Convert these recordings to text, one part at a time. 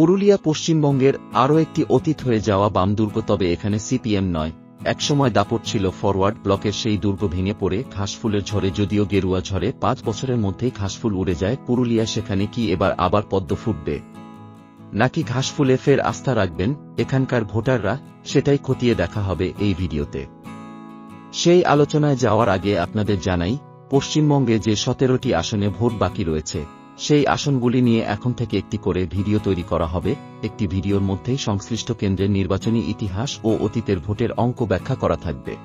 পুরুলিয়া পশ্চিমবঙ্গের আরও একটি অতীত হয়ে যাওয়া বাম দুর্গ তবে এখানে সিপিএম নয়। একসময় দাপট ছিল ফরওয়ার্ড ব্লকের সেই দুর্গ ভেঙে পড়ে, ঘাসফুলের ঝড়ে যদিও গেরুয়া ঝড়ে, পাঁচ বছরের মধ্যেই ঘাসফুল উড়ে যায়। পুরুলিয়া সেখানে কি এবার আবার পদ্ম ফুটবে? নাকি ঘাসফুলে ফের আস্থা রাখবেন এখানকার ভোটাররা? সেটাই খতিয়ে দেখা হবে এই ভিডিওতে। সেই আলোচনায় যাওয়ার আগে আপনাদের জানাই, পশ্চিমবঙ্গে যে সতেরোটি আসনে ভোট বাকি রয়েছে সেই আসনগুলি নিয়ে এখন থেকে একটি করে ভিডিও তৈরি করা হবে। একটি ভিডিওর মধ্যেই সংশ্লিষ্ট কেন্দ্রের নির্বাচনী ইতিহাস ও অতীতের ভোটের অঙ্ক ব্যাখ্যা করা থাকবে।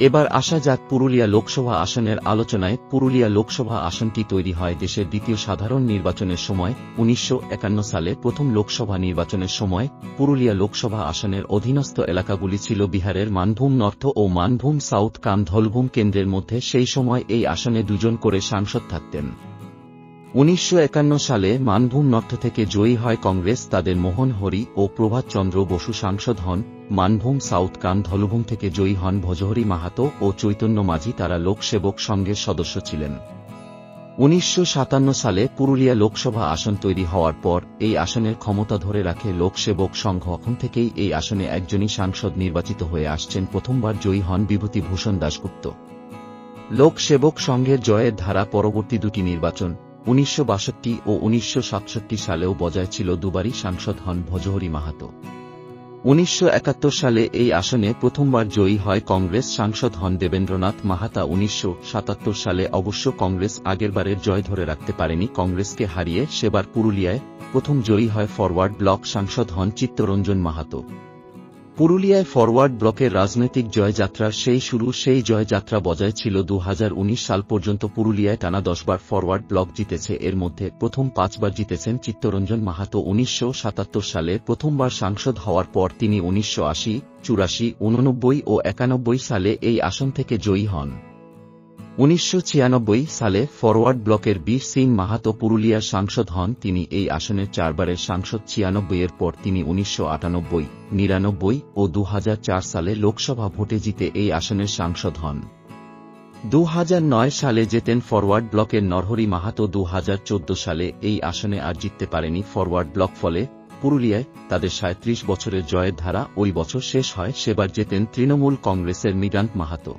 এবার আসা যাক পুরুলিয়া লোকসভা আসনের আলোচনায়। পুরুলিয়া লোকসভা আসনটি তৈরি হয় দেশের দ্বিতীয় সাধারণ নির্বাচনের সময়, উনিশশো একান্ন সালে প্রথম লোকসভা নির্বাচনের সময়। পুরুলিয়া লোকসভা আসনের অধীনস্থ এলাকাগুলি ছিল বিহারের মানভূম নর্থ ও মানভূম সাউথ কাম ধলভূম কেন্দ্রের মধ্যে। সেই সময় এই আসনে দুজন করে সাংসদ থাকতেন। উনিশশো একান্ন সালে মানভূম নর্থ থেকে জয়ী হয় কংগ্রেস, তাদের মোহন হরি ও প্রভাত চন্দ্র বসু সাংসদ হন। মানভূম সাউথ কান ধলভূম থেকে জয়ী হন ভজহরি মাহাতো ও চৈতন্য মাঝি, তারা লোকসেবক সংঘের সদস্য ছিলেন। উনিশশো সাতান্ন সালে পুরুলিয়া লোকসভা আসন তৈরি হওয়ার পর এই আসনের ক্ষমতা ধরে রাখে লোকসেবক সংঘ। এখন থেকেই এই আসনে একজনই সাংসদ নির্বাচিত হয়ে আসছেন। প্রথমবার জয়ী হন বিভূতিভূষণ দাশগুপ্ত। লোকসেবক সংঘের জয়ের ধারা পরবর্তী দুটি নির্বাচন। উনিশশো বাষট্টি ও উনিশশো সাতষট্টি সালেও বজায় ছিল দুবারই সাংসদ হন ভজহরি মাহাতো। উনিশশো একাত্তর সালে এই আসনে প্রথমবার জয়ী হয় কংগ্রেস সাংসদ হন দেবেন্দ্রনাথ মাহাতা। উনিশশো সাতাত্তর সালে অবশ্য কংগ্রেস আগেরবারের জয় ধরে রাখতে পারেনি। কংগ্রেসকে হারিয়ে সেবার পুরুলিয়ায় প্রথম জয়ী হয় ফরওয়ার্ড ব্লক সাংসদ হন চিত্তরঞ্জন মাহাতো। পুরুলিয়ায় ফরওয়ার্ড ব্লকের রাজনৈতিক জয়যাত্রার সেই শুরু, সেই জয়যাত্রা বজায় ছিল দু হাজার উনিশ সাল পর্যন্ত পুরুলিয়ায় টানা দশবার ফরওয়ার্ড ব্লক জিতেছে। এর মধ্যে প্রথম পাঁচবার জিতেছেন চিত্তরঞ্জন মাহাতো উনিশশো সাতাত্তর সালে। প্রথমবার সাংসদ হওয়ার পর তিনি উনিশশো আশি, চুরাশি উননব্বই ও একানব্বই সালে এই আসন থেকে জয়ী হন। উনিশশো ছিয়ানব্বই সালে ফরওয়ার্ড ব্লকের বীর সিং মাহাতো পুরুলিয়ার সাংসদ হন। তিনি এই আসনের চারবারের সাংসদ। ছিয়ানব্বই এর পর তিনি উনিশশো আটানব্বই, নিরানব্বই ও দু হাজার চার সালে লোকসভা ভোটে জিতে এই আসনের সাংসদ হন। দু হাজার নয় সালে জেতেন ফরওয়ার্ড ব্লকের নরহরি মাহাতো। দু হাজার চোদ্দ সালে এই আসনে আর জিততে পারেনি ফরওয়ার্ড ব্লক। ফলে পুরুলিয়ায় তাদের সাঁত্রিশ বছরের জয়ের ধারা ওই বছর শেষ হয়। সেবার জেতেন তৃণমূল কংগ্রেসের মৃগান্ত মাহাতো।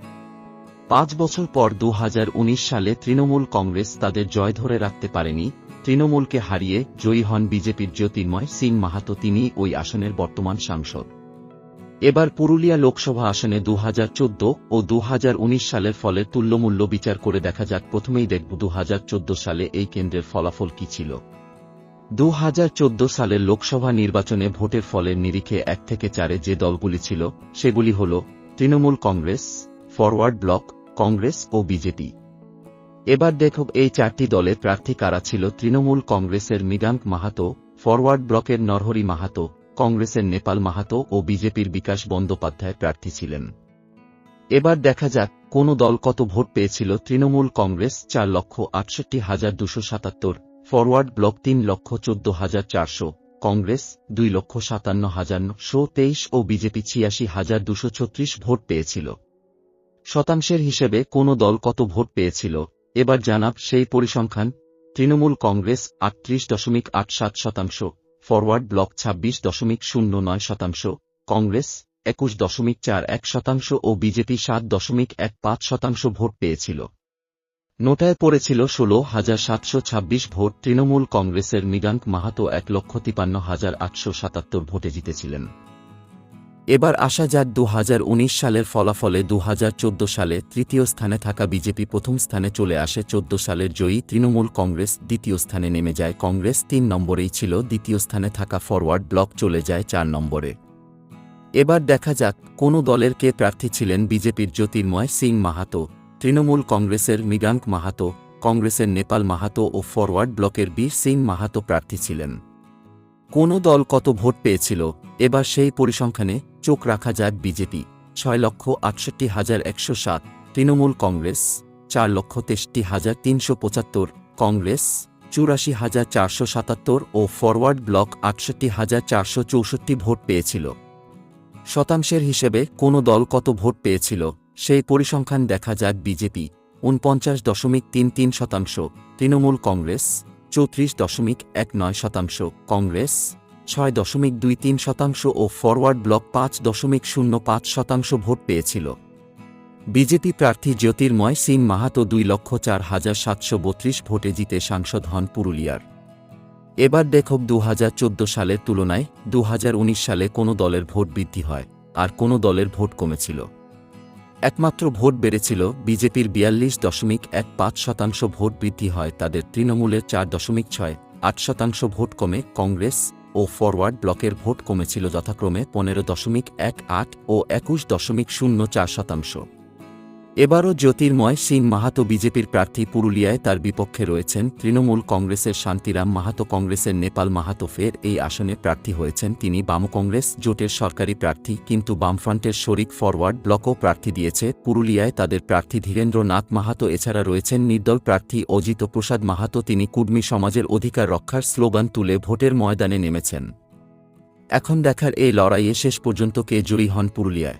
পাঁচ বছর পর দু হাজার উনিশ সালে তৃণমূল কংগ্রেস তাদের জয় ধরে রাখতে পারেনি। তৃণমূলকে হারিয়ে জয়ী হন বিজেপির জ্যোতির্ময় সিং মাহাতো, তিনি ওই আসনের বর্তমান সাংসদ। এবার পুরুলিয়া লোকসভা আসনে দু হাজার চোদ্দ ও দু হাজার উনিশ সালের ফলের তুল্যমূল্য বিচার করে দেখা যাক, প্রথমেই দেখব দু হাজার চোদ্দ সালে এই কেন্দ্রের ফলাফল কি ছিল। দু হাজার চোদ্দ সালের লোকসভা নির্বাচনে ভোটের ফলের নিরিখে এক থেকে চারে যে দলগুলি ছিল, সেগুলি হল তৃণমূল কংগ্রেস, ফরওয়ার্ড ব্লক কংগ্রেস ও বিজেপি। এবার দেখব এই চারটি দলের প্রার্থী কারা ছিল তৃণমূল কংগ্রেসের মৃগাঙ্ক মাহাতো, ফরওয়ার্ড ব্লকের নরহরি মাহাতো, কংগ্রেসের নেপাল মাহাতো ও বিজেপির বিকাশ বন্দ্যোপাধ্যায় প্রার্থী ছিলেন। এবার দেখা যাক কোন দল কত ভোট পেয়েছিল তৃণমূল কংগ্রেস চার লক্ষ আটষট্টি হাজার দুশো সাতাত্তর, ফরওয়ার্ড ব্লক তিন লক্ষ চোদ্দ হাজার চারশো, কংগ্রেস দুই লক্ষ সাতান্ন হাজার নশো তেইশ ও বিজেপি ছিয়াশি হাজার দুশো ছত্রিশ ভোট পেয়েছিল। শতাংশের হিসেবে কোন দল কত ভোট পেয়েছিল? এবার জানাব সেই পরিসংখ্যান, তৃণমূল কংগ্রেস আটত্রিশ দশমিক আট সাত শতাংশ, ফরওয়ার্ড ব্লক ছাব্বিশ দশমিক শূন্য নয় শতাংশ, কংগ্রেস একুশ দশমিক চার এক শতাংশ ও বিজেপি সাত দশমিক এক পাঁচ শতাংশ ভোট পেয়েছিল। নোটায় পড়েছিল ষোলো হাজার সাতশো ছাব্বিশ ভোট, তৃণমূল কংগ্রেসের মৃগাঙ্ক মাহাতো এক লক্ষ তিপান্ন হাজার আটশো সাতাত্তর ভোটে জিতেছিলেন। এবার আসা যাক দু হাজার উনিশ সালের ফলাফলে দু হাজার চোদ্দ সালে তৃতীয় স্থানে থাকা বিজেপি প্রথম স্থানে চলে আসে চোদ্দ সালের জয়ী তৃণমূল কংগ্রেস। দ্বিতীয় স্থানে নেমে যায় কংগ্রেস, তিন নম্বরেই ছিল। দ্বিতীয় স্থানে থাকা ফরওয়ার্ড ব্লক চলে যায় চার নম্বরে। এবার দেখা যাক কোন দলের কে প্রার্থী ছিলেন বিজেপির জ্যোতির্ময় সিং মাহাতো, তৃণমূল কংগ্রেসের মৃগাঙ্ক মাহাতো, কংগ্রেসের নেপাল মাহাতো ও ফরওয়ার্ড ব্লকের বীর সিং মাহাতো প্রার্থী ছিলেন। কোন দল কত ভোট পেয়েছিল, এবার সেই পরিসংখ্যানে চোখ রাখা যাক বিজেপি। ছয় লক্ষ আটষট্টি হাজার একশো সাত, তৃণমূল কংগ্রেস। চার লক্ষ তেষট্টি হাজার তিনশো পঁচাত্তর, কংগ্রেস। চুরাশি হাজার চারশো সাতাত্তর ও ফরওয়ার্ড ব্লক আটষট্টি হাজার চারশো চৌষট্টি ভোট পেয়েছিল। শতাংশের হিসেবে কোন দল কত ভোট পেয়েছিল, সেই পরিসংখ্যান দেখা যাক বিজেপি। উনপঞ্চাশ দশমিক তিন তিন শতাংশ, তৃণমূল কংগ্রেস। চৌত্রিশ দশমিক এক নয় শতাংশ, কংগ্রেস ছয় দশমিক দুই তিন শতাংশ ও ফরওয়ার্ড ব্লক পাঁচ দশমিক শূন্য পাঁচ শতাংশ ভোট পেয়েছিল। বিজেপি প্রার্থী জ্যোতির্ময় সিং মাহাতো দুই লক্ষ চার হাজার সাতশো বত্রিশ ভোটে জিতে সাংসদ হন পুরুলিয়ার। এবার দেখব দু হাজার চোদ্দ সালের তুলনায় দু হাজার উনিশ সালে কোনো দলের ভোট বৃদ্ধি হয়, আর কোনো দলের ভোট কমেছিল। একমাত্র ভোট বেড়েছিল বিজেপির বিয়াল্লিশ দশমিক এক পাঁচ শতাংশ ভোট বৃদ্ধি হয় তাদের তৃণমূলের চার দশমিক ছয় আট শতাংশ ভোট কমে কংগ্রেস ও ফরওয়ার্ড ব্লকের ভোট কমেছিল যথাক্রমে পনেরো দশমিক এক আট ও একুশ দশমিক শূন্য চার শতাংশ। এবারও জ্যোতির্ময় সিং মাহাতো বিজেপির প্রার্থী পুরুলিয়ায় তার বিপক্ষে রয়েছেন তৃণমূল কংগ্রেসের শান্তিরাম মাহাতো কংগ্রেসের নেপাল মাহাতো ফের এই আসনে প্রার্থী হয়েছেন তিনি। বাম কংগ্রেস জোটের সরকারি প্রার্থী কিন্তু বামফ্রন্টের শরিক ফরওয়ার্ড ব্লকও প্রার্থী দিয়েছে। পুরুলিয়ায় তাদের প্রার্থী ধীরেন্দ্র নাথ মাহাতো, এছাড়া রয়েছেন নির্দল প্রার্থী অজিত প্রসাদ মাহাতো। তিনি কুর্মী সমাজের অধিকার রক্ষার স্লোগান তুলে ভোটের ময়দানে নেমেছেন। এখন দেখার এই লড়াইয়ে শেষ পর্যন্ত কে জয়ী হন পুরুলিয়ায়?